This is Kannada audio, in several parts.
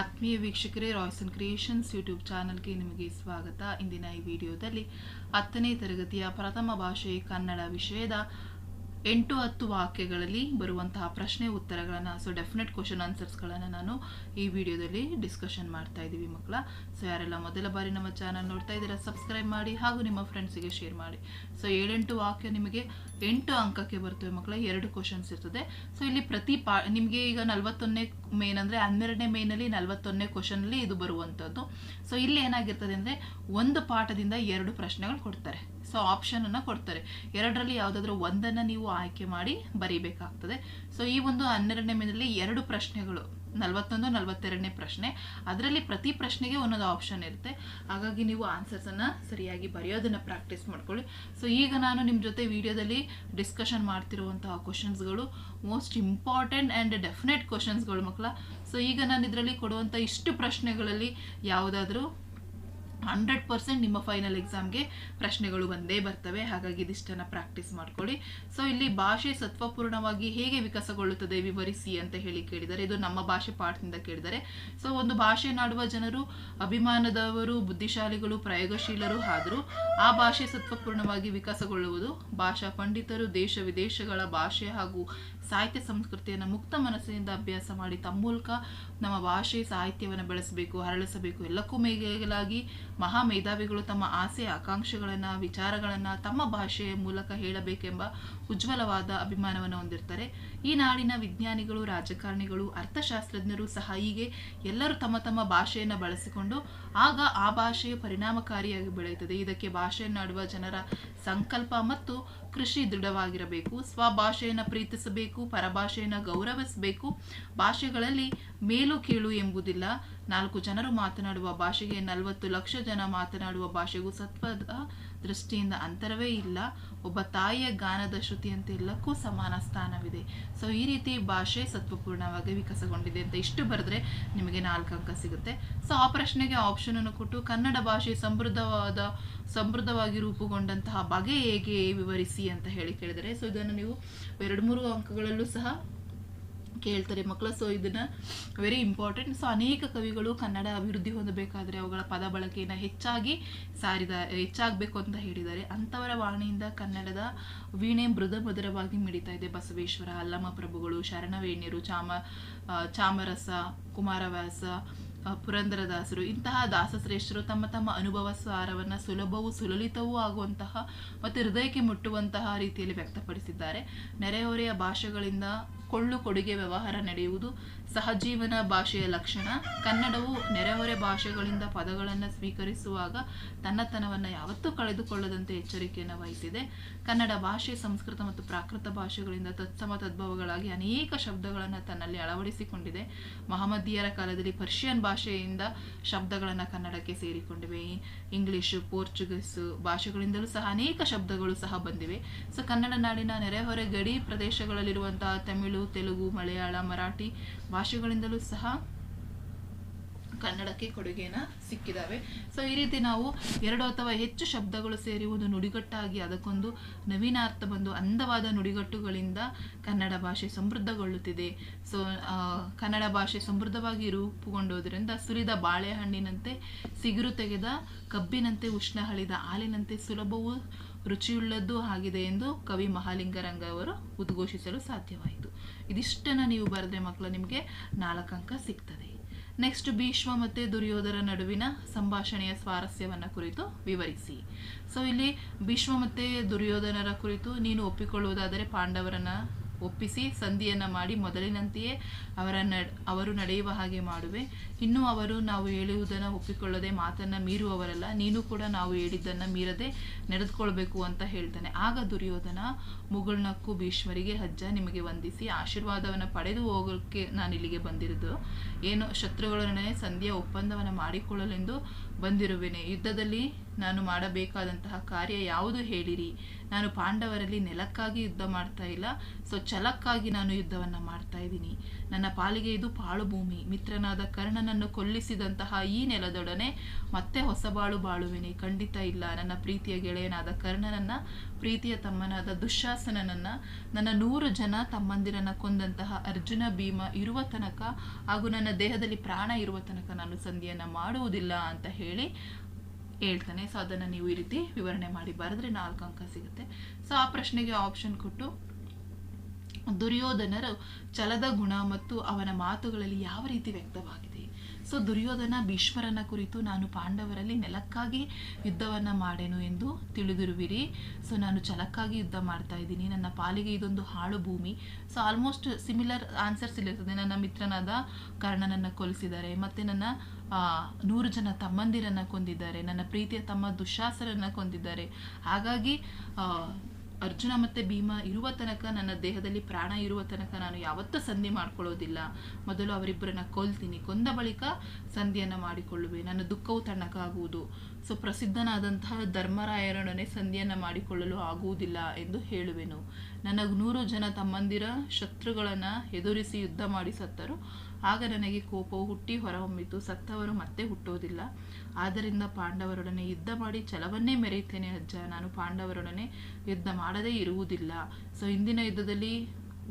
ಆತ್ಮೀಯ ವೀಕ್ಷಕರೇ ರಾಯ್ಸನ್ ಕ್ರಿಯೇಷನ್ಸ್ ಯೂಟ್ಯೂಬ್ ಚಾನಲ್ಗೆ ನಿಮಗೆ ಸ್ವಾಗತ. ಇಂದಿನ ಈ ವಿಡಿಯೋದಲ್ಲಿ ಹತ್ತನೇ ತರಗತಿಯ ಪ್ರಥಮ ಭಾಷೆ ಕನ್ನಡ ವಿಷಯದ ಎಂಟು ಹತ್ತು ವಾಕ್ಯಗಳಲ್ಲಿ ಬರುವಂತಹ ಪ್ರಶ್ನೆ ಉತ್ತರಗಳನ್ನು ಸೊ ಡೆಫಿನೆಟ್ ಕ್ವಶನ್ ಆನ್ಸರ್ಸ್ಗಳನ್ನು ನಾನು ಈ ವಿಡಿಯೋದಲ್ಲಿ ಡಿಸ್ಕಷನ್ ಮಾಡ್ತಾ ಇದ್ದೀವಿ ಮಕ್ಕಳ. ಸೊ ಯಾರೆಲ್ಲ ಮೊದಲ ಬಾರಿ ನಮ್ಮ ಚಾನಲ್ ನೋಡ್ತಾ ಇದ್ದೀರಾ ಸಬ್ಸ್ಕ್ರೈಬ್ ಮಾಡಿ ಹಾಗೂ ನಿಮ್ಮ ಫ್ರೆಂಡ್ಸಿಗೆ ಶೇರ್ ಮಾಡಿ. ಸೊ ಏಳೆಂಟು ವಾಕ್ಯ ನಿಮಗೆ ಎಂಟು ಅಂಕಕ್ಕೆ ಬರ್ತವೆ ಮಕ್ಕಳ, ಎರಡು ಕ್ವಶನ್ಸ್ ಇರ್ತದೆ. ಸೊ ಇಲ್ಲಿ ಪ್ರತಿ ಪಾ, ನಿಮಗೆ ಈಗ ನಲವತ್ತೊಂದನೇ ಮೇನ್ ಅಂದರೆ ಹನ್ನೆರಡನೇ ಮೇನಲ್ಲಿ ನಲವತ್ತೊಂದನೇ ಕ್ವಶನಲ್ಲಿ ಇದು ಬರುವಂಥದ್ದು ಸೊ ಇಲ್ಲಿ ಏನಾಗಿರ್ತದೆ ಅಂದರೆ ಒಂದು ಪಾಠದಿಂದ ಎರಡು ಪ್ರಶ್ನೆಗಳು ಕೊಡ್ತಾರೆ. ಸೊ ಆಪ್ಷನನ್ನು ಕೊಡ್ತಾರೆ. ಎರಡರಲ್ಲಿ ಯಾವುದಾದ್ರೂ ಒಂದನ್ನು ನೀವು ಆಯ್ಕೆ ಮಾಡಿ ಬರೀಬೇಕಾಗ್ತದೆ. ಸೊ ಈ ಒಂದು ಹನ್ನೆರಡನೇ ಮೇನಲ್ಲಿ ಎರಡು ಪ್ರಶ್ನೆಗಳು, ನಲವತ್ತೊಂದು, ನಲವತ್ತೆರಡನೇ ಪ್ರಶ್ನೆ. ಅದರಲ್ಲಿ ಪ್ರತಿ ಪ್ರಶ್ನೆಗೆ ಒಂದೊಂದು ಆಪ್ಷನ್ ಇರುತ್ತೆ. ಹಾಗಾಗಿ ನೀವು ಆನ್ಸರ್ಸನ್ನು ಸರಿಯಾಗಿ ಬರೆಯೋದನ್ನು ಪ್ರಾಕ್ಟೀಸ್ ಮಾಡ್ಕೊಳ್ಳಿ. ಸೊ ಈಗ ನಾನು ನಿಮ್ಮ ಜೊತೆ ವಿಡಿಯೋದಲ್ಲಿ ಡಿಸ್ಕಷನ್ ಮಾಡ್ತಿರುವಂತಹ ಕ್ವಶನ್ಸ್ಗಳು ಮೋಸ್ಟ್ ಇಂಪಾರ್ಟೆಂಟ್ ಆ್ಯಂಡ್ ಡೆಫಿನೆಟ್ ಕ್ವಶನ್ಸ್ಗಳು ಮಕ್ಕಳ. ಸೊ ಈಗ ನಾನು ಇದರಲ್ಲಿ ಕೊಡುವಂಥ ಇಷ್ಟು ಪ್ರಶ್ನೆಗಳಲ್ಲಿ ಯಾವುದಾದ್ರೂ ಹಂಡ್ರೆಡ್ ಪರ್ಸೆಂಟ್ ನಿಮ್ಮ ಫೈನಲ್ ಎಕ್ಸಾಮ್ಗೆ ಪ್ರಶ್ನೆಗಳು ಬಂದೇ ಬರ್ತವೆ. ಹಾಗಾಗಿ ಇದಿಷ್ಟನ್ನು ಪ್ರಾಕ್ಟೀಸ್ ಮಾಡ್ಕೊಳ್ಳಿ. ಸೊ ಇಲ್ಲಿ ಭಾಷೆ ಸತ್ವಪೂರ್ಣವಾಗಿ ಹೇಗೆ ವಿಕಾಸಗೊಳ್ಳುತ್ತದೆ ವಿವರಿಸಿ ಅಂತ ಹೇಳಿ ಕೇಳಿದರೆ ಇದು ನಮ್ಮ ಭಾಷೆ ಪಾಠದಿಂದ ಕೇಳಿದರೆ ಸೊ ಒಂದು ಭಾಷೆ ನಾಡುವ ಜನರು, ಅಭಿಮಾನದವರು, ಬುದ್ಧಿಶಾಲಿಗಳು, ಪ್ರಯೋಗಶೀಲರು ಆದರೂ ಆ ಭಾಷೆ ಸತ್ವಪೂರ್ಣವಾಗಿ ವಿಕಾಸಗೊಳ್ಳುವುದು ಭಾಷಾ ಪಂಡಿತರು, ದೇಶ ವಿದೇಶಗಳ ಭಾಷೆ ಹಾಗೂ ಸಾಹಿತ್ಯ ಸಂಸ್ಕೃತಿಯನ್ನು ಮುಕ್ತ ಮನಸ್ಸಿನಿಂದ ಅಭ್ಯಾಸ ಮಾಡಿ ತಮ್ಮ ಮೂಲಕ ನಮ್ಮ ಭಾಷೆ ಸಾಹಿತ್ಯವನ್ನು ಬೆಳೆಸಬೇಕು ಹರಳಿಸಬೇಕು ಎಲ್ಲಕ್ಕೂ ಮೇಲಾಗಿ ಮಹಾ ಮೇಧಾವಿಗಳು ತಮ್ಮ ಆಸೆ, ಆಕಾಂಕ್ಷೆಗಳನ್ನು, ವಿಚಾರಗಳನ್ನು ತಮ್ಮ ಭಾಷೆಯ ಮೂಲಕ ಹೇಳಬೇಕೆಂಬ ಉಜ್ವಲವಾದ ಅಭಿಮಾನವನ್ನು ಹೊಂದಿರ್ತಾರೆ. ಈ ನಾಡಿನ ವಿಜ್ಞಾನಿಗಳು, ರಾಜಕಾರಣಿಗಳು, ಅರ್ಥಶಾಸ್ತ್ರಜ್ಞರು ಸಹ ಹೀಗೆ ಎಲ್ಲರೂ ತಮ್ಮ ತಮ್ಮ ಭಾಷೆಯನ್ನು ಬಳಸಿಕೊಂಡು ಆಗ ಆ ಭಾಷೆಯು ಪರಿಣಾಮಕಾರಿಯಾಗಿ ಬೆಳೆಯುತ್ತದೆ. ಇದಕ್ಕೆ ಭಾಷೆಯನ್ನಾಡುವ ಜನರ ಸಂಕಲ್ಪ ಮತ್ತು ಕೃಷಿ ದೃಢವಾಗಿರಬೇಕು, ಸ್ವಭಾಷೆಯನ್ನು ಪ್ರೀತಿಸಬೇಕು, ಪರಭಾಷೆಯನ್ನು ಗೌರವಿಸಬೇಕು. ಭಾಷೆಗಳಲ್ಲಿ ಮೇಲು ಕೀಳು ಎಂಬುದಿಲ್ಲ. ನಾಲ್ಕು ಜನರು ಮಾತನಾಡುವ ಭಾಷೆಗೆ ನಲವತ್ತು ಲಕ್ಷ ಜನ ಮಾತನಾಡುವ ಭಾಷೆಗೂ ಸತ್ವದ ದೃಷ್ಟಿಯಿಂದ ಅಂತರವೇ ಇಲ್ಲ. ಒಬ್ಬ ತಾಯಿಯ ಗಾನದ ಶ್ರುತಿಯಂತೆಲ್ಲಕ್ಕೂ ಸಮಾನ ಸ್ಥಾನವಿದೆ. ಸೊ ಈ ರೀತಿ ಭಾಷೆ ಸತ್ವಪೂರ್ಣವಾಗಿ ವಿಕಸಗೊಂಡಿದೆ ಅಂತ ಇಷ್ಟು ಬರೆದ್ರೆ ನಿಮಗೆ ನಾಲ್ಕು ಅಂಕ ಸಿಗುತ್ತೆ. ಸೊ ಆ ಪ್ರಶ್ನೆಗೆ ಆಪ್ಷನ್ ಅನ್ನು ಕೊಟ್ಟು ಕನ್ನಡ ಭಾಷೆ ಸಮೃದ್ಧವಾದ, ಸಮೃದ್ಧವಾಗಿ ರೂಪುಗೊಂಡಂತಹ ಬಗೆ ಹೇಗೆ ವಿವರಿಸಿ ಅಂತ ಹೇಳಿ ಕೇಳಿದರೆ ಸೊ ಇದನ್ನು ನೀವು ಎರಡು ಮೂರು ಅಂಕಗಳಲ್ಲೂ ಸಹ ಕೇಳ್ತಾರೆ ಮಕ್ಕಳು. ಸೊ ಇದನ್ನ ವೆರಿ ಇಂಪಾರ್ಟೆಂಟ್ ಸೊ ಅನೇಕ ಕವಿಗಳು ಕನ್ನಡ ಅಭಿವೃದ್ಧಿ ಹೊಂದಬೇಕಾದ್ರೆ ಅವುಗಳ ಪದ ಬಳಕೆಯನ್ನು ಹೆಚ್ಚಾಗಿ ಸಾರಿದ, ಹೆಚ್ಚಾಗಬೇಕು ಅಂತ ಹೇಳಿದ್ದಾರೆ. ಅಂಥವರ ವಾಣಿಯಿಂದ ಕನ್ನಡದ ವೀಣೆ ಮೃದ ಮಧುರವಾಗಿ ಮಿಡಿತಾ ಇದೆ. ಬಸವೇಶ್ವರ ಅಲ್ಲಮ ಪ್ರಭುಗಳು, ಶರಣವೇಣ್ಯರು, ಚಾಮ ಚಾಮರಸ, ಕುಮಾರವ್ಯಾಸ ಪುರಂದರದಾಸರು, ಇಂತಹ ದಾಸಶ್ರೇಷ್ಠರು ತಮ್ಮ ತಮ್ಮ ಅನುಭವ ಸಾರವನ್ನು ಸುಲಭವೂ ಸುಲಲಿತವೂ ಆಗುವಂತಹ ಮತ್ತು ಹೃದಯಕ್ಕೆ ಮುಟ್ಟುವಂತಹ ರೀತಿಯಲ್ಲಿ ವ್ಯಕ್ತಪಡಿಸಿದ್ದಾರೆ. ನೆರೆಹೊರೆಯ ಭಾಷೆಗಳಿಂದ ಕೊಳ್ಳು ಕೊಡುಗೆ ವ್ಯವಹಾರ ನಡೆಯುವುದು ಸಹಜೀವನ ಭಾಷೆಯ ಲಕ್ಷಣ. ಕನ್ನಡವು ನೆರೆಹೊರೆ ಭಾಷೆಗಳಿಂದ ಪದಗಳನ್ನು ಸ್ವೀಕರಿಸುವಾಗ ತನ್ನತನವನ್ನು ಯಾವತ್ತೂ ಕಳೆದುಕೊಳ್ಳದಂತೆ ಎಚ್ಚರಿಕೆಯನ್ನು ವಹಿಸಿದೆ. ಕನ್ನಡ ಭಾಷೆ, ಸಂಸ್ಕೃತ ಮತ್ತು ಪ್ರಾಕೃತ ಭಾಷೆಗಳಿಂದ ತತ್ಸಮ ತದ್ಭವಗಳಾಗಿ ಅನೇಕ ಶಬ್ದಗಳನ್ನು ತನ್ನಲ್ಲಿ ಅಳವಡಿಸಿಕೊಂಡಿದೆ. ಮಹಮ್ಮದಿಯರ ಕಾಲದಲ್ಲಿ ಪರ್ಷಿಯನ್ ಭಾಷೆಯಿಂದ ಶಬ್ದಗಳನ್ನು ಕನ್ನಡಕ್ಕೆ ಸೇರಿಕೊಂಡಿವೆ. ಇಂಗ್ಲಿಷು, ಪೋರ್ಚುಗೀಸು ಭಾಷೆಗಳಿಂದಲೂ ಸಹ ಅನೇಕ ಶಬ್ದಗಳು ಸಹ ಬಂದಿವೆ. ಸೊ, ಕನ್ನಡ ನಾಡಿನ ನೆರೆಹೊರೆ ಗಡಿ ಪ್ರದೇಶಗಳಲ್ಲಿರುವಂತಹ ತಮಿಳು ತೆಲುಗು, ಮಲಯಾಳ, ಮರಾಠಿ ಭಾಷೆಗಳಿಂದಲೂ ಸಹ ಕನ್ನಡಕ್ಕೆ ಕೊಡುಗೆನ ಸಿಕ್ಕಿದಾವೆ. ಸೊ ಈ ರೀತಿ ನಾವು ಎರಡು ಅಥವಾ ಹೆಚ್ಚು ಶಬ್ದಗಳು ಸೇರಿ ಒಂದು ನುಡಿಗಟ್ಟಾಗಿ ಅದಕ್ಕೊಂದು ನವೀನಾರ್ಥ ಬಂದು ಅಂದವಾದ ನುಡಿಗಟ್ಟುಗಳಿಂದ ಕನ್ನಡ ಭಾಷೆ ಸಮೃದ್ಧಗೊಳ್ಳುತ್ತಿದೆ. ಸೊ ಕನ್ನಡ ಭಾಷೆ ಸಮೃದ್ಧವಾಗಿ ರೂಪುಗೊಂಡೋದ್ರಿಂದ ಸುರಿದ ಬಾಳೆಹಣ್ಣಿನಂತೆ, ಸಿಗುರು ತೆಗೆದ ಕಬ್ಬಿನಂತೆ, ಉಷ್ಣ ಹಳಿದ ಹಾಲಿನಂತೆ ಸುಲಭವೂ ರುಚಿಯುಳ್ಳದ್ದು ಆಗಿದೆ ಎಂದು ಕವಿ ಮಹಾಲಿಂಗರಂಗ ಅವರು ಉದ್ಘೋಷಿಸಲು ಸಾಧ್ಯವಾಯಿತು. ಇದಿಷ್ಟನ್ನು ನೀವು ಬರೆದ್ರೆ ಮಕ್ಕಳು ನಿಮಗೆ ನಾಲ್ಕು ಅಂಕ ಸಿಗ್ತದೆ. ನೆಕ್ಸ್ಟ್ ಭೀಷ್ಮ ಮತ್ತು ದುರ್ಯೋಧನ ನಡುವಿನ ಸಂಭಾಷಣೆಯ ಸ್ವಾರಸ್ಯವನ್ನು ಕುರಿತು ವಿವರಿಸಿ. ಸೊ ಇಲ್ಲಿ ಭೀಷ್ಮ ಮತ್ತು ದುರ್ಯೋಧನರ ಕುರಿತು ನೀನು ಒಪ್ಪಿಕೊಳ್ಳುವುದಾದರೆ ಪಾಂಡವರನ್ನ ಒಪ್ಪಿಸಿ ಸಂಧಿಯನ್ನು ಮಾಡಿ ಮೊದಲಿನಂತೆಯೇ ಅವರ ಅವರು ನಡೆಯುವ ಹಾಗೆ ಮಾಡುವೆ. ಇನ್ನು ಅವರು ನಾವು ಹೇಳುವುದನ್ನು ಒಪ್ಪಿಕೊಳ್ಳದೆ ಮಾತನ್ನು ಮೀರುವವರಲ್ಲ, ನೀನು ಕೂಡ ನಾವು ಹೇಳಿದ್ದನ್ನು ಮೀರದೆ ನಡೆದುಕೊಳ್ಬೇಕು ಅಂತ ಹೇಳ್ತಾನೆ. ಆಗ ದುರ್ಯೋಧನ ಮುಗುಳ್ನಕ್ಕು ಭೀಷ್ಮರಿಗೆ, ಹಜ್ಜ, ನಿಮಗೆ ವಂದಿಸಿ ಆಶೀರ್ವಾದವನ್ನು ಪಡೆದು ಹೋಗೋಕ್ಕೆ ನಾನು ಇಲ್ಲಿಗೆ ಬಂದಿರೋದು. ಏನು ಶತ್ರುಗಳೊಡನೆ ಸಂಧಿಯ ಒಪ್ಪಂದವನ್ನು ಮಾಡಿಕೊಳ್ಳಲೆಂದು ಬಂದಿರುವೆನೆ. ಯುದ್ಧದಲ್ಲಿ ನಾನು ಮಾಡಬೇಕಾದಂತಹ ಕಾರ್ಯ ಯಾವುದು ಹೇಳಿರಿ. ನಾನು ಪಾಂಡವರಲ್ಲಿ ನೆಲಕ್ಕಾಗಿ ಯುದ್ಧ ಮಾಡ್ತಾ ಇಲ್ಲ. ಸೊ ಛಲಕ್ಕಾಗಿ ನಾನು ಯುದ್ಧವನ್ನು ಮಾಡ್ತಾ ಇದ್ದೀನಿ. ನನ್ನ ಪಾಲಿಗೆ ಇದು ಪಾಳು ಭೂಮಿ. ಮಿತ್ರನಾದ ಕರ್ಣನನ್ನು ಕೊಲ್ಲಿಸಿದಂತಹ ಈ ನೆಲದೊಡನೆ ಮತ್ತೆ ಹೊಸ ಬಾಳು ಬಾಳುವೆನೆ. ಖಂಡಿತ ಇಲ್ಲ. ನನ್ನ ಪ್ರೀತಿಯ ಗೆಳೆಯನಾದ ಕರ್ಣನನ್ನ, ಪ್ರೀತಿಯ ತಮ್ಮನಾದ ದುಶ್ಯಾಸನನನ್ನ, ನನ್ನ ನೂರು ಜನ ತಮ್ಮಂದಿರನ್ನ ಕೊಂದಂತಹ ಅರ್ಜುನ, ಭೀಮ ಇರುವ ತನಕ ಹಾಗೂ ನನ್ನ ದೇಹದಲ್ಲಿ ಪ್ರಾಣ ಇರುವ ತನಕ ನಾನು ಸಂಧಿಯನ್ನ ಮಾಡುವುದಿಲ್ಲ ಅಂತ ಹೇಳ್ತಾನೆ. ಸೊ ಅದನ್ನು ನೀವು ಈ ರೀತಿ ವಿವರಣೆ ಮಾಡಿ ಬರೆದ್ರೆ ನಾಲ್ಕು ಅಂಕ ಸಿಗುತ್ತೆ. ಸೊ ಆ ಪ್ರಶ್ನೆಗೆ ಆಪ್ಷನ್ ಕೊಟ್ಟು, ದುರ್ಯೋಧನರು ಛಲದ ಗುಣ ಮತ್ತು ಅವನ ಮಾತುಗಳಲ್ಲಿ ಯಾವ ರೀತಿ ವ್ಯಕ್ತವಾಗಿದೆ? ಸೊ ದುರ್ಯೋಧನ ಭೀಶ್ವರನ ಕುರಿತು ನಾನು ಪಾಂಡವರಲ್ಲಿ ನೆಲಕ್ಕಾಗಿ ಯುದ್ಧವನ್ನ ಮಾಡೆನು ಎಂದು ತಿಳಿದಿರುವಿರಿ. ಸೊ ನಾನು ಛಲಕ್ಕಾಗಿ ಯುದ್ಧ ಮಾಡ್ತಾ ಇದ್ದೀನಿ. ನನ್ನ ಪಾಲಿಗೆ ಇದೊಂದು ಹಾಳು ಭೂಮಿ. ಸೊ ಆಲ್ಮೋಸ್ಟ್ ಸಿಮಿಲರ್ ಆನ್ಸರ್ಸ್ ಇಲ್ಲಿರ್ತದೆ. ನನ್ನ ಮಿತ್ರನಾದ ಕರ್ಣನನ್ನ ಕೊಲಿಸಿದ್ದಾರೆ. ಮತ್ತೆ ನನ್ನ ನೂರು ಜನ ತಮ್ಮಂದಿರನ್ನ ಕೊಂದಿದ್ದಾರೆ, ನನ್ನ ಪ್ರೀತಿಯ ತಮ್ಮ ದುಶ್ಯಾಸರನ್ನ ಕೊಂದಿದ್ದಾರೆ. ಹಾಗಾಗಿ ಅರ್ಜುನ ಮತ್ತೆ ಭೀಮ ಇರುವ ತನಕ, ನನ್ನ ದೇಹದಲ್ಲಿ ಪ್ರಾಣ ಇರುವ ತನಕ ನಾನು ಯಾವತ್ತೂ ಸಂಧಿ ಮಾಡ್ಕೊಳ್ಳೋದಿಲ್ಲ. ಮೊದಲು ಅವರಿಬ್ಬರನ್ನ ಕೊಲ್ತೀನಿ. ಕೊಂದ ಬಳಿಕ ಸಂಧಿಯನ್ನು ಮಾಡಿಕೊಳ್ಳುವೆ. ನನ್ನ ದುಃಖವು ತಣ್ಣಗಾಗುವುದು. ಸೊ, ಪ್ರಸಿದ್ಧನಾದಂತಹ ಧರ್ಮರಾಯರೊಡನೆ ಸಂಧಿಯನ್ನು ಮಾಡಿಕೊಳ್ಳಲು ಆಗುವುದಿಲ್ಲ ಎಂದು ಹೇಳುವೆನು. ನನಗೆ ನೂರು ಜನ ತಮ್ಮಂದಿರ ಶತ್ರುಗಳನ್ನು ಎದುರಿಸಿ ಯುದ್ಧ ಮಾಡಿ ಸತ್ತರು. ಆಗ ನನಗೆ ಕೋಪವು ಹುಟ್ಟಿ ಹೊರಹೊಮ್ಮಿತು. ಸತ್ತವರು ಮತ್ತೆ ಹುಟ್ಟೋದಿಲ್ಲ ಆದ್ದರಿಂದ ಪಾಂಡವರೊಡನೆ ಯುದ್ಧ ಮಾಡಿ ಛಲವನ್ನೇ ಮೆರೆಯುತ್ತೇನೆ ಅಜ್ಜ. ನಾನು ಪಾಂಡವರೊಡನೆ ಯುದ್ಧ ಮಾಡದೇ ಇರುವುದಿಲ್ಲ. ಸೊ ಇಂದಿನ ಯುದ್ಧದಲ್ಲಿ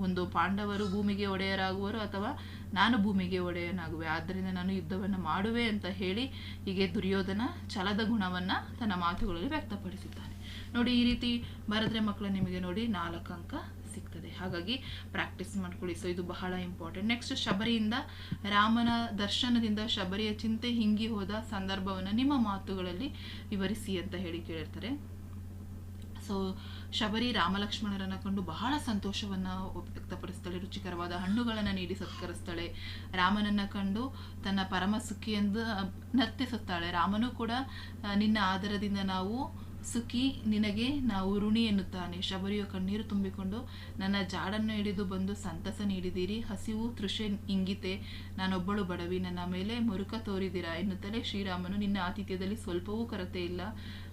ಒಂದು ಪಾಂಡವರು ಭೂಮಿಗೆ ಒಡೆಯರಾಗುವರು ಅಥವಾ ನಾನು ಭೂಮಿಗೆ ಒಡೆಯನಾಗುವೆ. ಆದ್ದರಿಂದ ನಾನು ಯುದ್ಧವನ್ನು ಮಾಡುವೆ ಅಂತ ಹೇಳಿ ಹೀಗೆ ದುರ್ಯೋಧನ ಛಲದ ಗುಣವನ್ನು ತನ್ನ ಮಾತುಗಳಲ್ಲಿ ವ್ಯಕ್ತಪಡಿಸಿದ್ದಾನೆ. ನೋಡಿ, ಈ ರೀತಿ ಬರೆದ್ರೆ ಮಕ್ಕಳು ನಿಮಗೆ ನೋಡಿ ನಾಲ್ಕು ಅಂಕ. ಸಿಗ್ತದೆ. ಹಾಗಾಗಿ ಪ್ರಾಕ್ಟೀಸ್ ಮಾಡ್ಕೊಳ್ಳಿ. ಸೊ ಇದು ಬಹಳ ಇಂಪಾರ್ಟೆಂಟ್ ನೆಕ್ಸ್ಟ್ ಶಬರಿಯಿಂದ ರಾಮನ ದರ್ಶನದಿಂದ ಶಬರಿಯ ಚಿಂತೆ ಹಿಂಗಿ ಹೋದ ಸಂದರ್ಭವನ್ನು ನಿಮ್ಮ ಮಾತುಗಳಲ್ಲಿ ವಿವರಿಸಿ ಅಂತ ಹೇಳಿ ಕೇಳಿರ್ತಾರೆ. ಸೊ ಶಬರಿ ರಾಮಲಕ್ಷ್ಮಣರನ್ನ ಕಂಡು ಬಹಳ ಸಂತೋಷವನ್ನ ವ್ಯಕ್ತಪಡಿಸ್ತಾಳೆ. ರುಚಿಕರವಾದ ಹಣ್ಣುಗಳನ್ನು ನೀಡಿ ಸತ್ಕರಿಸ್ತಾಳೆ. ರಾಮನನ್ನ ಕಂಡು ತನ್ನ ಪರಮ ಸುಖಿ ಎಂದು ನರ್ತಿಸುತ್ತಾಳೆ ರಾಮನು ಕೂಡ ನಿನ್ನ ಆದರದಿಂದ ನಾವು ಸುಖಿ ನಿನಗೆ ನಾವು ಋಣಿ ಎನ್ನುತ್ತಾನೆ. ಶಬರಿಯು ಕಣ್ಣೀರು ತುಂಬಿಕೊಂಡು, ನನ್ನ ಜಾಡನ್ನು ಹಿಡಿದು ಬಂದು ಸಂತಸ ನೀಡಿದ್ದೀರಿ ಹಸಿವು, ತೃಷೆ, ಇಂಗಿತೆ, ನಾನೊಬ್ಬಳು ಬಡವಿ. ನನ್ನ ಮೇಲೆ ಮುರುಕ ತೋರಿದಿರಾ ಎನ್ನುತ್ತಲೇ ಶ್ರೀರಾಮನು, ನಿನ್ನ ಆತಿಥ್ಯದಲ್ಲಿ ಸ್ವಲ್ಪವೂ ಕೊರತೆ ಇಲ್ಲ.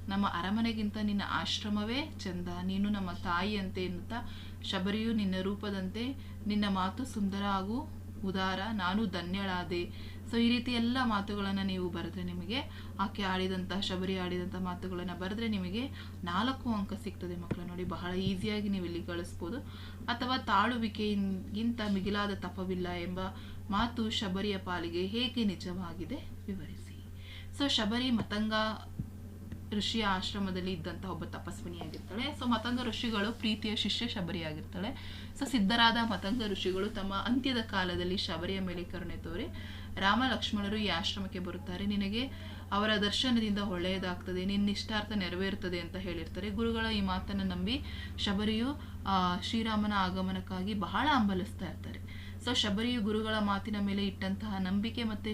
ನಮ್ಮ ಅರಮನೆಗಿಂತ ನಿನ್ನ ಆಶ್ರಮವೇ ಚಂದ. ನೀನು ನಮ್ಮ ತಾಯಿಯಂತೆ ಎನ್ನುತ್ತಾ, ಶಬರಿಯು ನಿನ್ನ ರೂಪದಂತೆ ನಿನ್ನ ಮಾತು ಸುಂದರ ಹಾಗೂ ಉದಾರ. ನಾನು ಧನ್ಯಳಾದೆ. ಸೊ ಈ ರೀತಿ ಎಲ್ಲ ಮಾತುಗಳನ್ನು ನೀವು ಬರೆದ್ರೆ ನಿಮಗೆ, ಆಕೆ ಆಡಿದಂಥ ಶಬರಿ ಆಡಿದಂಥ ಮಾತುಗಳನ್ನು ಬರೆದ್ರೆ ನಿಮಗೆ ನಾಲ್ಕು ಅಂಕ ಸಿಗ್ತದೆ ಮಕ್ಕಳು ನೋಡಿ, ಬಹಳ ಈಸಿಯಾಗಿ ನೀವು ಇಲ್ಲಿ ಗಳಿಸ್ಬೋದು ಅಥವಾ ತಾಳುವಿಕೆಗಿಂತ ಮಿಗಿಲಾದ ತಪವಿಲ್ಲ ಎಂಬ ಮಾತು ಶಬರಿಯ ಪಾಲಿಗೆ ಹೇಗೆ ನಿಜವಾಗಿದೆ ವಿವರಿಸಿ. ಸೊ ಶಬರಿ ಮತಂಗ ಋಷಿಯ ಆಶ್ರಮದಲ್ಲಿ ಇದ್ದಂಥ ಒಬ್ಬ ತಪಸ್ವಿನಿಯಾಗಿರ್ತಾಳೆ. ಸೊ ಮತಂಗ ಋಷಿಗಳು ಪ್ರೀತಿಯ ಶಿಷ್ಯ ಶಬರಿಯಾಗಿರ್ತಾಳೆ. ಸೊ ಸಿದ್ಧರಾದ ಮತಂಗ ಋಷಿಗಳು ತಮ್ಮ ಅಂತ್ಯದ ಕಾಲದಲ್ಲಿ ಶಬರಿಯ ಮೇಲೆ ಕರುಣೆ ತೋರಿ ರಾಮ ಲಕ್ಷ್ಮಣರು ಈ ಆಶ್ರಮಕ್ಕೆ ಬರುತ್ತಾರೆ. ನಿನಗೆ ಅವರ ದರ್ಶನದಿಂದ ಒಳ್ಳೆಯದಾಗ್ತದೆ. ನಿನ್ನ ಇಷ್ಟಾರ್ಥ ನೆರವೇರುತ್ತದೆ ಅಂತ ಹೇಳಿರ್ತಾರೆ. ಗುರುಗಳ ಈ ಮಾತನ್ನು ನಂಬಿ ಶಬರಿಯು ಶ್ರೀರಾಮನ ಆಗಮನಕ್ಕಾಗಿ ಬಹಳ ಹಂಬಲಿಸ್ತಾ ಇರ್ತಾರೆ. ಸೊ ಶಬರಿಯು ಗುರುಗಳ ಮಾತಿನ ಮೇಲೆ ಇಟ್ಟಂತಹ ನಂಬಿಕೆ ಮತ್ತೆ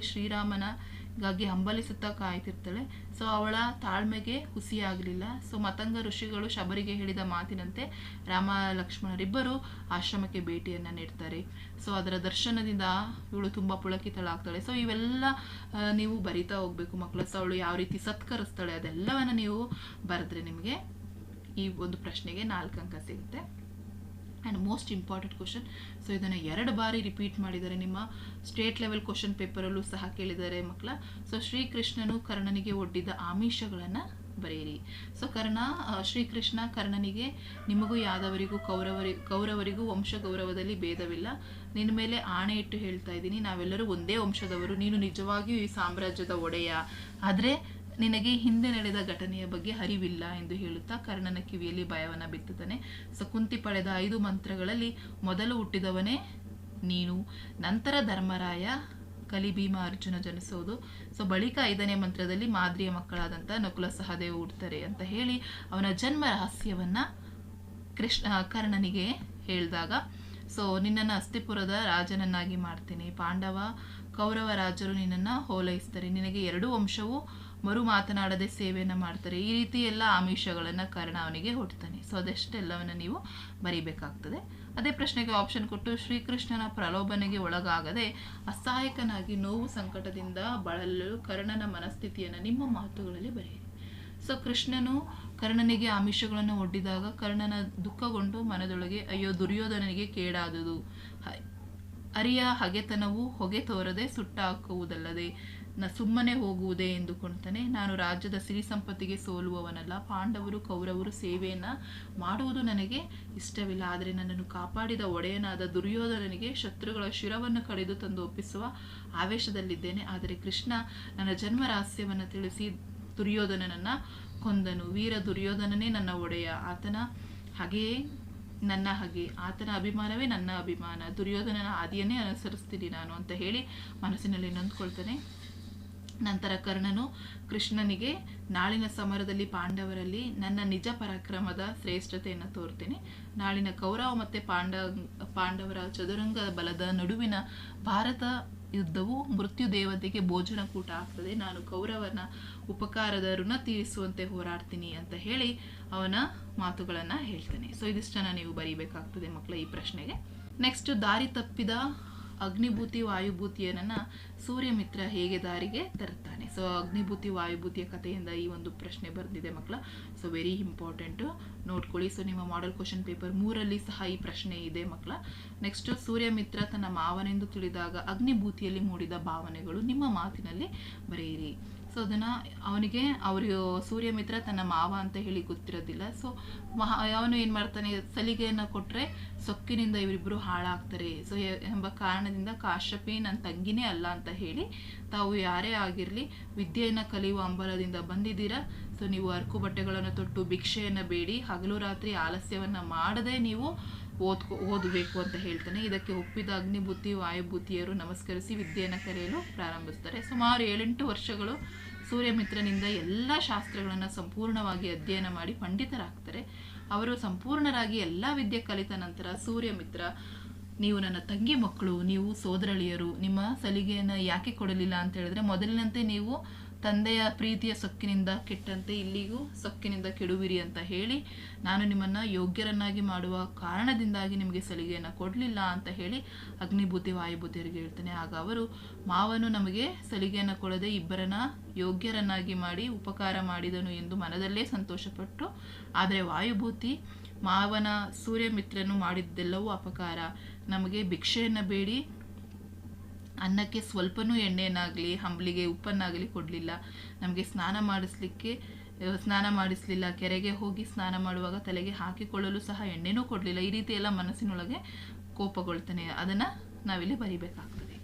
ಶ್ರೀರಾಮನಗಾಗಿ ಹಂಬಲಿಸುತ್ತಾ ಕಾಯ್ತಿರ್ತಾಳೆ. ಸೊ ಅವಳ ತಾಳ್ಮೆಗೆ ಹುಸಿಯಾಗಲಿಲ್ಲ ಸೊ ಮತಂಗ ಋಷಿಗಳು ಶಬರಿಗೆ ಹೇಳಿದ ಮಾತಿನಂತೆ ರಾಮ ಲಕ್ಷ್ಮಣರಿಬ್ಬರು ಆಶ್ರಮಕ್ಕೆ ಭೇಟಿಯನ್ನು ನೀಡ್ತಾರೆ. ಸೊ ಅದರ ದರ್ಶನದಿಂದ ಇವಳು ತುಂಬಾ ಪುಳಕಿತಳಾಗ್ತಾಳೆ. ಸೊ ಇವೆಲ್ಲ ನೀವು ಬರಿತಾ ಹೋಗ್ಬೇಕು ಮಕ್ಕಳು. ಸೊ ಅವಳು ಯಾವ ರೀತಿ ಸತ್ಕರಿಸ್ತಾಳೆ ಅದೆಲ್ಲವನ್ನ ನೀವು ಬರೆದ್ರೆ ನಿಮಗೆ ಈ ಒಂದು ಪ್ರಶ್ನೆಗೆ ನಾಲ್ಕು ಅಂಕ ಸಿಗುತ್ತೆ. And most important question so ಇದನ್ನು ಎರಡು ಬಾರಿ ರಿಪೀಟ್ ಮಾಡಿದ್ದಾರೆ ನಿಮ್ಮ ಸ್ಟೇಟ್ ಲೆವೆಲ್ ಕ್ವಶನ್ ಪೇಪರಲ್ಲೂ ಸಹ ಕೇಳಿದ್ದಾರೆ ಮಕ್ಕಳ. ಸೊ ಶ್ರೀಕೃಷ್ಣನು ಕರ್ಣನಿಗೆ ಒಡ್ಡಿದ ಆಮಿಷಗಳನ್ನು ಬರೆಯಿರಿ. ಸೊ ಕರ್ಣ ಶ್ರೀಕೃಷ್ಣ ಕರ್ಣನಿಗೆ ನಿಮಗೂ ಯಾದವರಿಗೂ ಕೌರವರಿ, ಕೌರವರಿಗೂ ವಂಶ ಗೌರವದಲ್ಲಿ ಭೇದವಿಲ್ಲ. ನಿನ್ನ ಮೇಲೆ ಆಣೆ ಇಟ್ಟು ಹೇಳ್ತಾ ಇದ್ದೀನಿ. ನಾವೆಲ್ಲರೂ ಒಂದೇ ವಂಶದವರು. ನೀನು ನಿಜವಾಗಿಯೂ ಈ ಸಾಮ್ರಾಜ್ಯದ ಒಡೆಯ. ಆದರೆ ನಿನಗೆ ಹಿಂದೆ ನಡೆದ ಘಟನೆಯ ಬಗ್ಗೆ ಅರಿವಿಲ್ಲ ಎಂದು ಹೇಳುತ್ತಾ ಕರ್ಣನ ಕಿವಿಯಲ್ಲಿ ಭಯವನ್ನು ಬಿತ್ತುತ್ತಾನೆ. ಸಕುಂತಿ ಕುಂತಿ ಪಡೆದ ಐದು ಮಂತ್ರಗಳಲ್ಲಿ ಮೊದಲು ಹುಟ್ಟಿದವನೇ ನೀನು, ನಂತರ ಧರ್ಮರಾಯ, ಕಲಿಭೀಮ, ಅರ್ಜುನ ಜನಿಸೋದು. ಸೊ ಬಳಿಕ ಐದನೇ ಮಂತ್ರದಲ್ಲಿ ಮಾದ್ರಿಯ ಮಕ್ಕಳಾದಂಥ ನಕುಲ ಸಹದೇವ ಹುಡ್ತಾರೆ ಅಂತ ಹೇಳಿ ಅವನ ಜನ್ಮ ರಹಸ್ಯವನ್ನ ಕೃಷ್ಣ ಕರ್ಣನಿಗೆ ಹೇಳಿದಾಗ ಸೊ ನಿನ್ನನ್ನು ಅಸ್ತಿಪುರದ ರಾಜನನ್ನಾಗಿ ಮಾಡ್ತೀನಿ. ಪಾಂಡವ, ಕೌರವ ರಾಜರು ನಿನ್ನನ್ನು ಹೋಲೈಸ್ತಾರೆ. ನಿನಗೆ ಎರಡು ವಂಶವು ಮರು ಮಾತನಾಡದೆ ಸೇವೆಯನ್ನು ಮಾಡ್ತಾರೆ. ಈ ರೀತಿ ಎಲ್ಲ ಆಮಿಷಗಳನ್ನು ಕರ್ಣ ಅವನಿಗೆ ಹುಟ್ಟುತ್ತಾನೆ ಸೊ ಅದೆಷ್ಟೆಲ್ಲವನ್ನು ನೀವು ಬರೀಬೇಕಾಗ್ತದೆ. ಅದೇ ಪ್ರಶ್ನೆಗೆ ಆಪ್ಷನ್ ಕೊಟ್ಟು ಶ್ರೀಕೃಷ್ಣನ ಪ್ರಲೋಭನೆಗೆ ಒಳಗಾಗದೆ ಅಸಹಾಯಕನಾಗಿ ನೋವು ಸಂಕಟದಿಂದ ಬಳಲಲು ಕರ್ಣನ ಮನಸ್ಥಿತಿಯನ್ನು ನಿಮ್ಮ ಮಾತುಗಳಲ್ಲಿ ಬರೆಯಿರಿ. ಸೊ ಕೃಷ್ಣನು ಕರ್ಣನಿಗೆ ಆಮಿಷಗಳನ್ನು ಒಡ್ಡಿದಾಗ ಕರ್ಣನ ದುಃಖಗೊಂಡು ಮನದೊಳಗೆ, ಅಯ್ಯೋ, ದುರ್ಯೋಧನನಿಗೆ ಕೇಡಾದುದು. ಅರಿಯ ಹಗೆತನವು ಹೊಗೆ ತೋರದೆ ಸುಟ್ಟಾಕುವುದಲ್ಲದೆ ನ ಸುಮ್ಮನೆ ಹೋಗುವುದೇ ಎಂದುಕೊಳ್ತಾನೆ ನಾನು ರಾಜ್ಯದ ಸಿರಿ ಸಂಪತ್ತಿಗೆ ಸೋಲುವವನಲ್ಲ, ಪಾಂಡವರು ಕೌರವರು ಸೇವೆಯನ್ನು ಮಾಡುವುದು ನನಗೆ ಇಷ್ಟವಿಲ್ಲ, ಆದರೆ ನನ್ನನ್ನು ಕಾಪಾಡಿದ ಒಡೆಯನಾದ ದುರ್ಯೋಧನನಿಗೆ ಶತ್ರುಗಳ ಶಿರವನ್ನು ಕಡಿದು ತಂದು ಒಪ್ಪಿಸುವ ಆವೇಶದಲ್ಲಿದ್ದೇನೆ. ಆದರೆ ಕೃಷ್ಣ ನನ್ನ ಜನ್ಮ ರಹಸ್ಯವನ್ನು ತಿಳಿಸಿ ದುರ್ಯೋಧನನನ್ನು ಕೊಂದನು. ವೀರ ದುರ್ಯೋಧನನೇ ನನ್ನ ಒಡೆಯ, ಆತನ ಹಾಗೆಯೇ ನನ್ನ ಹಾಗೆ, ಆತನ ಅಭಿಮಾನವೇ ನನ್ನ ಅಭಿಮಾನ. ದುರ್ಯೋಧನನ ಆದಿಯನ್ನೇ ಅನುಸರಿಸ್ತೀನಿ ನಾನು ಅಂತ ಹೇಳಿ ಮನಸ್ಸಿನಲ್ಲಿ ನೊಂದ್ಕೊಳ್ತಾನೆ. ನಂತರ ಕರ್ಣನು ಕೃಷ್ಣನಿಗೆ, ನಾಳಿನ ಸಮರದಲ್ಲಿ ಪಾಂಡವರಲ್ಲಿ ನನ್ನ ನಿಜ ಪರಾಕ್ರಮದ ಶ್ರೇಷ್ಠತೆಯನ್ನು ತೋರ್ತೇನೆ ನಾಳಿನ ಕೌರವ ಮತ್ತು ಪಾಂಡ, ಪಾಂಡವರ ಚದುರಂಗ ಬಲದ ನಡುವಿನ ಭಾರತ ಯುದ್ಧವು ಮೃತ್ಯು ದೇವತೆಗೆ ಭೋಜನ ಕೂಟ ಆಗ್ತದೆ. ನಾನು ಕೌರವನ ಉಪಕಾರದ ಋಣ ತೀರಿಸುವಂತೆ ಹೋರಾಡ್ತೀನಿ ಅಂತ ಹೇಳಿ ಅವನ ಮಾತುಗಳನ್ನು ಹೇಳ್ತಾನೆ. ಸೊ ಇದಿಷ್ಟನ್ನು ನೀವು ಬರೀಬೇಕಾಗ್ತದೆ ಮಕ್ಕಳ ಈ ಪ್ರಶ್ನೆಗೆ. ನೆಕ್ಸ್ಟ್ ದಾರಿ ತಪ್ಪಿದ ಅಗ್ನಿಭೂತಿ ವಾಯುಭೂತಿಯನ್ನ ಸೂರ್ಯಮಿತ್ರ ಹೇಗೆ ದಾರಿಗೆ ತರುತ್ತಾನೆ. ಸೊ ಅಗ್ನಿಭೂತಿ, ವಾಯುಭೂತಿಯ ಕಥೆಯಿಂದ ಈ ಒಂದು ಪ್ರಶ್ನೆ ಬರೆದಿದೆ ಮಕ್ಕಳ. ಸೊ ವೆರಿ ಇಂಪಾರ್ಟೆಂಟು ನೋಡ್ಕೊಳ್ಳಿ. ಸೊ ನಿಮ್ಮ ಮಾಡೆಲ್ ಕ್ವಶನ್ ಪೇಪರ್ ಮೂರಲ್ಲಿ ಸಹ ಈ ಪ್ರಶ್ನೆ ಇದೆ ಮಕ್ಕಳ. ನೆಕ್ಸ್ಟ್ ಸೂರ್ಯಮಿತ್ರ ತನ್ನ ಮಾವನೆಂದು ತಿಳಿದಾಗ ಅಗ್ನಿಭೂತಿಯಲ್ಲಿ ಮೂಡಿದ ಭಾವನೆಗಳು ನಿಮ್ಮ ಮಾತಿನಲ್ಲಿ ಬರೆಯಿರಿ. ಸೊ ಅದನ್ನು ಅವನಿಗೆ, ಅವರು ಸೂರ್ಯಮಿತ್ರ ತನ್ನ ಮಾವ ಅಂತ ಹೇಳಿ ಗೊತ್ತಿರೋದಿಲ್ಲ. ಸೊ ಮಹಾ, ಅವನು ಏನು ಮಾಡ್ತಾನೆ, ಸಲಿಗೆಯನ್ನು ಕೊಟ್ಟರೆ ಸೊಕ್ಕಿನಿಂದ ಇವರಿಬ್ಬರು ಹಾಳಾಗ್ತಾರೆ. ಸೊ ಎಂಬ ಕಾರಣದಿಂದ ಕಾಶ್ಯಪಿ ನನ್ನ ತಂಗಿನೇ ಅಲ್ಲ ಅಂತ ಹೇಳಿ, ತಾವು ಯಾರೇ ಆಗಿರಲಿ, ವಿದ್ಯೆಯನ್ನು ಕಲಿಯುವ ಅಂಬಲದಿಂದ ಬಂದಿದ್ದೀರಾ? ಸೊ ನೀವು ಅರ್ಕು ಬಟ್ಟೆಗಳನ್ನು ತೊಟ್ಟು ಭಿಕ್ಷೆಯನ್ನು ಬೇಡಿ, ಹಗಲು ರಾತ್ರಿ ಆಲಸ್ಯವನ್ನು ಮಾಡದೆ ನೀವು ಓದ್ಕೋ, ಓದಬೇಕು ಅಂತ ಹೇಳ್ತಾನೆ. ಇದಕ್ಕೆ ಒಪ್ಪಿದ ಅಗ್ನಿಭೂತಿ ವಾಯುಭೂತಿಯರು ನಮಸ್ಕರಿಸಿ ವಿದ್ಯೆಯನ್ನು ಕಲಿಯಲು ಪ್ರಾರಂಭಿಸ್ತಾರೆ. ಸುಮಾರು ಏಳೆಂಟು ವರ್ಷಗಳು ಸೂರ್ಯಮಿತ್ರನಿಂದ ಎಲ್ಲ ಶಾಸ್ತ್ರಗಳನ್ನು ಸಂಪೂರ್ಣವಾಗಿ ಅಧ್ಯಯನ ಮಾಡಿ ಪಂಡಿತರಾಗ್ತಾರೆ. ಅವರು ಸಂಪೂರ್ಣರಾಗಿ ಎಲ್ಲ ವಿದ್ಯೆ ಕಲಿತ ನಂತರ ಸೂರ್ಯಮಿತ್ರ, ನೀವು ನನ್ನ ತಂಗಿ ಮಕ್ಕಳು, ನೀವು ಸೋದರಳಿಯರು, ನಿಮ್ಮ ಸಲಿಗೆಯನ್ನು ಯಾಕೆ ಕೊಡಲಿಲ್ಲ? ಅಂತ ಹೇಳಿದ್ರೆ, ಮೊದಲಿನಂತೆ ನೀವು ತಂದೆಯ ಪ್ರೀತಿಯ ಸೊಕ್ಕಿನಿಂದ ಕೆಟ್ಟಂತೆ ಇಲ್ಲಿಗೂ ಸೊಕ್ಕಿನಿಂದ ಕೆಡುವಿರಿ ಅಂತ ಹೇಳಿ ನಾನು ನಿಮ್ಮನ್ನು ಯೋಗ್ಯರನ್ನಾಗಿ ಮಾಡುವ ಕಾರಣದಿಂದಾಗಿ ನಿಮಗೆ ಸಲಿಗೆಯನ್ನು ಕೊಡಲಿಲ್ಲ ಅಂತ ಹೇಳಿ ಅಗ್ನಿಭೂತಿ ವಾಯುಭೂತಿಯರಿಗೆ ಹೇಳ್ತೇನೆ. ಆಗ ಅವರು, ಮಾವನು ನಮಗೆ ಸಲಿಗೆಯನ್ನು ಕೊಡದೆ ಇಬ್ಬರನ್ನ ಯೋಗ್ಯರನ್ನಾಗಿ ಮಾಡಿ ಉಪಕಾರ ಮಾಡಿದನು ಎಂದು ಮನದಲ್ಲೇ ಸಂತೋಷಪಟ್ಟು, ಆದರೆ ವಾಯುಭೂತಿ ಮಾವನ ಸೂರ್ಯಮಿತ್ರನು ಮಾಡಿದ್ದೆಲ್ಲವೂ ಅಪಕಾರ. ನಮಗೆ ಭಿಕ್ಷೆಯನ್ನು ಬೇಡಿ ಅನ್ನಕ್ಕೆ ಸ್ವಲ್ಪನೂ ಎಣ್ಣೆಯನ್ನಾಗಲಿ, ಹಂಬಲಿಗೆ ಉಪ್ಪನ್ನಾಗಲಿ ಕೊಡಲಿಲ್ಲ. ನಮಗೆ ಸ್ನಾನ ಮಾಡಿಸ್ಲಿಕ್ಕೆ ಸ್ನಾನ ಮಾಡಿಸಲಿಲ್ಲ. ಕೆರೆಗೆ ಹೋಗಿ ಸ್ನಾನ ಮಾಡುವಾಗ ತಲೆಗೆ ಹಾಕಿಕೊಳ್ಳಲು ಸಹ ಎಣ್ಣೆನೂ ಕೊಡಲಿಲ್ಲ. ಈ ರೀತಿ ಎಲ್ಲ ಮನಸ್ಸಿನೊಳಗೆ ಕೋಪಗೊಳ್ತಾನೆ. ಅದನ್ನು ನಾವಿಲ್ಲಿ ಬರಿಬೇಕಾಗ್ತದೆ.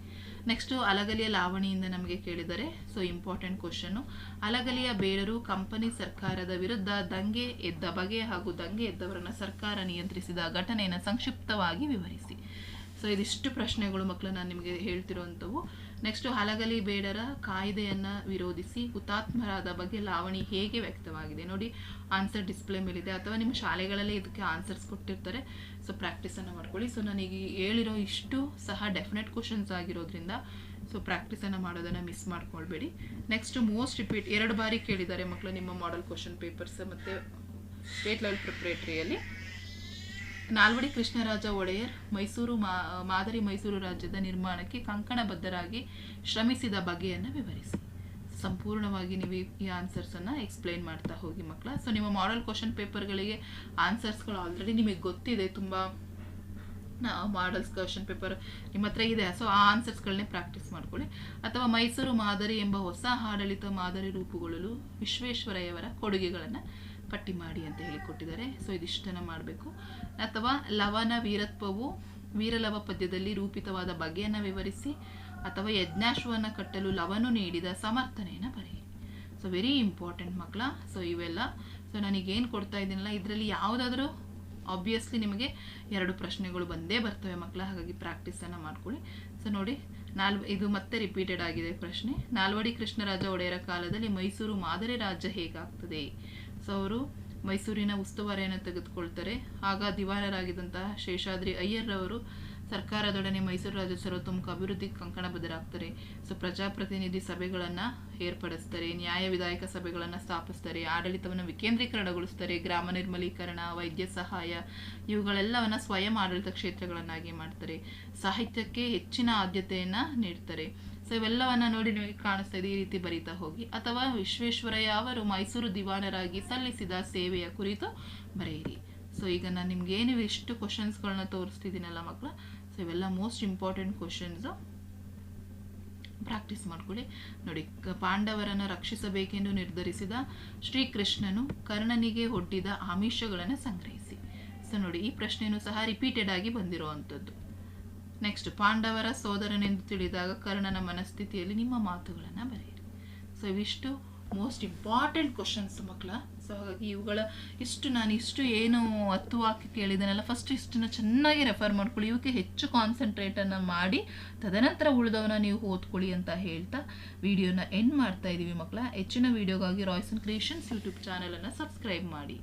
ನೆಕ್ಸ್ಟು ಅಲಗಲಿಯ ಲಾವಣಿಯಿಂದ ನಮಗೆ ಕೇಳಿದರೆ ಸೊ ಇಂಪಾರ್ಟೆಂಟ್ ಕ್ವಶನ್ನು ಅಲಗಲಿಯ ಬೇಡರು ಕಂಪನಿ ಸರ್ಕಾರದ ವಿರುದ್ಧ ದಂಗೆ ಎದ್ದ ಬಗೆ ಹಾಗೂ ದಂಗೆ ಎದ್ದವರನ್ನು ಸರ್ಕಾರ ನಿಯಂತ್ರಿಸಿದ ಘಟನೆಯನ್ನು ಸಂಕ್ಷಿಪ್ತವಾಗಿ ವಿವರಿಸಿ. ಸೊ ಇದಿಷ್ಟು ಪ್ರಶ್ನೆಗಳು ಮಕ್ಕಳು ನಾನು ನಿಮಗೆ ಹೇಳ್ತಿರುವಂಥವು ನೆಕ್ಸ್ಟು ಹಲಗಲಿ ಬೇಡರ ಕಾಯ್ದೆಯನ್ನು ವಿರೋಧಿಸಿ ಹುತಾತ್ಮರಾದ ಬಗ್ಗೆ ಲಾವಣಿ ಹೇಗೆ ವ್ಯಕ್ತವಾಗಿದೆ. ನೋಡಿ ಆನ್ಸರ್ ಡಿಸ್ಪ್ಲೇ ಮೇಲಿದೆ. ಅಥವಾ ನಿಮ್ಮ ಶಾಲೆಗಳಲ್ಲೇ ಇದಕ್ಕೆ ಆನ್ಸರ್ಸ್ ಕೊಟ್ಟಿರ್ತಾರೆ. ಸೊ ಪ್ರಾಕ್ಟೀಸನ್ನು ಮಾಡ್ಕೊಳ್ಳಿ. ಸೊ ನನಗೆ ಹೇಳಿರೋ ಇಷ್ಟು ಸಹ ಡೆಫಿನೆಟ್ ಕ್ವಶನ್ಸ್ ಆಗಿರೋದ್ರಿಂದ ಸೊ ಪ್ರಾಕ್ಟೀಸನ್ನು ಮಾಡೋದನ್ನು ಮಿಸ್ ಮಾಡ್ಕೊಳ್ಬೇಡಿ. ನೆಕ್ಸ್ಟ್ ಮೋಸ್ಟ್ ರಿಪೀಟ್ ಎರಡು ಬಾರಿ ಕೇಳಿದ್ದಾರೆ ಮಕ್ಕಳು ನಿಮ್ಮ ಮಾಡೆಲ್ ಕ್ವಶನ್ ಪೇಪರ್ಸ್ ಮತ್ತು ಸ್ಟೇಟ್ ಲೆವೆಲ್ ಪ್ರಿಪ್ರೇಟರಿಯಲ್ಲಿ ನಾಲ್ವಡಿ ಕೃಷ್ಣರಾಜ ಒಡೆಯರ್ ಮೈಸೂರು ಮಾದರಿ ಮೈಸೂರು ರಾಜ್ಯದ ನಿರ್ಮಾಣಕ್ಕೆ ಕಂಕಣಬದ್ಧರಾಗಿ ಶ್ರಮಿಸಿದ ಬಗೆಯನ್ನು ವಿವರಿಸಿ. ಸಂಪೂರ್ಣವಾಗಿ ನೀವು ಈ- ಈ ಆನ್ಸರ್ಸನ್ನು ಎಕ್ಸ್ಪ್ಲೈನ್ ಮಾಡ್ತಾ ಹೋಗಿ ಮಕ್ಕಳ. ಸೊ ನಿಮ್ಮ ಮಾಡಲ್ ಕ್ವಶನ್ ಪೇಪರ್ಗಳಿಗೆ ಆನ್ಸರ್ಸ್ಗಳು ಆಲ್ರೆಡಿ ನಿಮಗೆ ಗೊತ್ತಿದೆ. ತುಂಬ ಮಾಡಲ್ಸ್ ಕ್ವಶನ್ ಪೇಪರ್ ನಿಮ್ಮ ಹತ್ರ ಇದೆ. ಸೊ ಆ ಆನ್ಸರ್ಸ್ಗಳನ್ನೇ ಪ್ರಾಕ್ಟೀಸ್ ಮಾಡ್ಕೊಳ್ಳಿ. ಅಥವಾ ಮೈಸೂರು ಮಾದರಿ ಎಂಬ ಹೊಸ ಆಡಳಿತ ಮಾದರಿ ರೂಪುಗೊಳ್ಳಲು ವಿಶ್ವೇಶ್ವರಯ್ಯವರ ಕೊಡುಗೆಗಳನ್ನು ಪಟ್ಟಿ ಮಾಡಿ ಅಂತ ಹೇಳಿ ಕೊಟ್ಟಿದ್ದಾರೆ. ಸೊ ಇದಿಷ್ಟನ್ನು ಮಾಡಬೇಕು. ಅಥವಾ ಲವನ ವೀರತ್ವವು ವೀರಲವ ಪದ್ಯದಲ್ಲಿ ರೂಪಿತವಾದ ಬಗೆಯನ್ನು ವಿವರಿಸಿ, ಅಥವಾ ಯಜ್ಞಾಶ್ವವನ್ನು ಕಟ್ಟಲು ಲವನು ನೀಡಿದ ಸಮರ್ಥನೆಯನ್ನು ಬರೆಯಿರಿ. ಸೊ ವೆರಿ ಇಂಪಾರ್ಟೆಂಟ್ ಮಕ್ಕಳ. ಸೊ ಇವೆಲ್ಲ. ಸೊ ನನಗೇನು ಕೊಡ್ತಾ ಇದ್ದೀನಲ್ಲ, ಇದರಲ್ಲಿ ಯಾವುದಾದ್ರೂ ಆಬ್ವಿಯಸ್ಲಿ ನಿಮಗೆ ಎರಡು ಪ್ರಶ್ನೆಗಳು ಬಂದೇ ಬರ್ತವೆ ಮಕ್ಕಳ, ಹಾಗಾಗಿ ಪ್ರಾಕ್ಟೀಸನ್ನು ಮಾಡ್ಕೊಳ್ಳಿ. ಸೊ ನೋಡಿ, ನಾಲ್, ಇದು ಮತ್ತೆ ರಿಪೀಟೆಡ್ ಆಗಿದೆ ಪ್ರಶ್ನೆ. ನಾಲ್ವಡಿ ಕೃಷ್ಣರಾಜ ಒಡೆಯರ ಕಾಲದಲ್ಲಿ ಮೈಸೂರು ಮಾದರಿ ರಾಜ್ಯ ಹೇಗಾಗ್ತದೆ? ಸೊ ಅವರು ಮೈಸೂರಿನ ಉಸ್ತುವಾರಿಯನ್ನು ತೆಗೆದುಕೊಳ್ತಾರೆ. ಆಗ ದಿವಾಳರಾಗಿದ್ದಂತಹ ಶೇಷಾದ್ರಿ ಅಯ್ಯರ್ರವರು ಸರ್ಕಾರದೊಡನೆ ಮೈಸೂರು ರಾಜ್ಯ ಸರ್ವತೋಮುಖ ಅಭಿವೃದ್ಧಿ ಬದಲಾಗ್ತಾರೆ. ಸೊ, ಪ್ರಜಾಪ್ರತಿನಿಧಿ ಸಭೆಗಳನ್ನು ಏರ್ಪಡಿಸ್ತಾರೆ, ನ್ಯಾಯ ವಿಧಾಯಕ ಸಭೆಗಳನ್ನು ಸ್ಥಾಪಿಸ್ತಾರೆ, ಆಡಳಿತವನ್ನು ವಿಕೇಂದ್ರೀಕರಣಗೊಳಿಸ್ತಾರೆ, ಗ್ರಾಮ ನಿರ್ಮಲೀಕರಣ, ವೈದ್ಯ ಸಹಾಯ, ಇವುಗಳೆಲ್ಲವನ್ನ ಸ್ವಯಂ ಆಡಳಿತ ಕ್ಷೇತ್ರಗಳನ್ನಾಗಿ ಮಾಡ್ತಾರೆ. ಸಾಹಿತ್ಯಕ್ಕೆ ಹೆಚ್ಚಿನ ಆದ್ಯತೆಯನ್ನು ನೀಡ್ತಾರೆ. ಸೊ ಇವೆಲ್ಲವನ್ನ ನೋಡಿ ನಿಮಗೆ ಕಾಣಿಸ್ತಾ ಇದೆ. ಈ ರೀತಿ ಬರೀತಾ ಹೋಗಿ. ಅಥವಾ ವಿಶ್ವೇಶ್ವರಯ್ಯ ಅವರು ಮೈಸೂರು ದಿವಾನರಾಗಿ ಸಲ್ಲಿಸಿದ ಸೇವೆಯ ಕುರಿತು ಬರೆಯಿರಿ. ಸೊ ಈಗ ನಾನು ನಿಮ್ಗೆ ಏನು ಎಷ್ಟು ಕ್ವಶನ್ಸ್ಗಳನ್ನ ತೋರಿಸ್ತಿದ್ದೀನಲ್ಲ ಮಕ್ಕಳು ಸೊ ಇವೆಲ್ಲ ಮೋಸ್ಟ್ ಇಂಪಾರ್ಟೆಂಟ್ ಕ್ವಶನ್ಸು ಪ್ರಾಕ್ಟೀಸ್ ಮಾಡ್ಕೊಳ್ಳಿ. ನೋಡಿ ಪಾಂಡವರನ್ನು ರಕ್ಷಿಸಬೇಕೆಂದು ನಿರ್ಧರಿಸಿದ ಶ್ರೀಕೃಷ್ಣನು ಕರ್ಣನಿಗೆ ಒಡ್ಡಿದ ಆಮಿಷಗಳನ್ನು ಸಂಗ್ರಹಿಸಿ. ಸೊ ನೋಡಿ, ಈ ಪ್ರಶ್ನೆಯೂ ಸಹ ರಿಪೀಟೆಡ್ ಆಗಿ ಬಂದಿರುವಂಥದ್ದು. ನೆಕ್ಸ್ಟ್ ಪಾಂಡವರ ಸೋದರನೆಂದು ತಿಳಿದಾಗ ಕರ್ಣನ ಮನಸ್ಥಿತಿಯಲ್ಲಿ ನಿಮ್ಮ ಮಾತುಗಳನ್ನು ಬರೆಯಿರಿ. ಸೊ ಇವಿಷ್ಟು ಮೋಸ್ಟ್ ಇಂಪಾರ್ಟೆಂಟ್ ಕ್ವಶನ್ಸ್ ಮಕ್ಕಳ. ಸೊ ಹಾಗಾಗಿ ಇವುಗಳ ಇಷ್ಟು ನಾನು ಇಷ್ಟು ಏನು ಹತ್ತು ಹಾಕಿ ಕೇಳಿದೆನಲ್ಲ ಫಸ್ಟ್ ಇಷ್ಟನ್ನು ಚೆನ್ನಾಗಿ ರೆಫರ್ ಮಾಡ್ಕೊಳ್ಳಿ. ಇವಕ್ಕೆ ಹೆಚ್ಚು ಕಾನ್ಸಂಟ್ರೇಟನ್ನು ಮಾಡಿ, ತದನಂತರ ಉಳಿದವನ್ನ ನೀವು ಓದ್ಕೊಳ್ಳಿ ಅಂತ ಹೇಳ್ತಾ ವಿಡಿಯೋನ ಎಂಡ್ ಮಾಡ್ತಾ ಇದ್ದೀವಿ ಮಕ್ಕಳ. ಹೆಚ್ಚಿನ ವಿಡಿಯೋಗಾಗಿ ರಾಯ್ಸನ್ ಕ್ರಿಯೇಷನ್ಸ್ ಯೂಟ್ಯೂಬ್ ಚಾನಲನ್ನು ಸಬ್ಸ್ಕ್ರೈಬ್ ಮಾಡಿ.